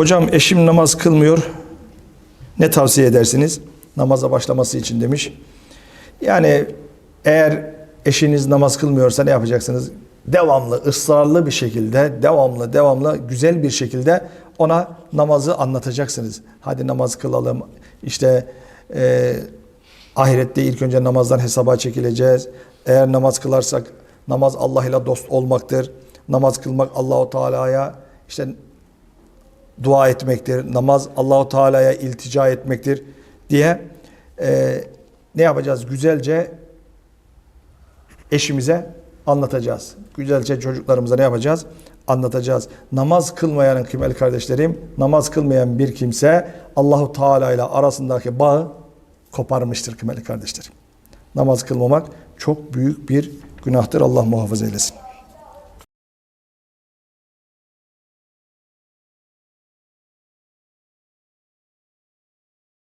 Hocam eşim namaz kılmıyor. Ne tavsiye edersiniz? Namaza başlaması için demiş. Yani eğer eşiniz namaz kılmıyorsa ne yapacaksınız? Devamlı, ısrarlı bir şekilde, devamlı, devamlı, güzel bir şekilde ona namazı anlatacaksınız. Hadi namaz kılalım. İşte e, ahirette ilk önce namazdan hesaba çekileceğiz. Eğer namaz kılarsak namaz Allah ile dost olmaktır. Namaz kılmak Allahu Teala'ya işte dua etmektir. Namaz Allahu Teala'ya iltica etmektir diye e, ne yapacağız? Güzelce eşimize anlatacağız. Güzelce çocuklarımıza ne yapacağız? Anlatacağız. Namaz kılmayanın kıymetli kardeşlerim, namaz kılmayan bir kimse Allahu Teala ile arasındaki bağı koparmıştır kıymetli kardeşlerim. Namaz kılmamak çok büyük bir günahtır. Allah muhafaza eylesin.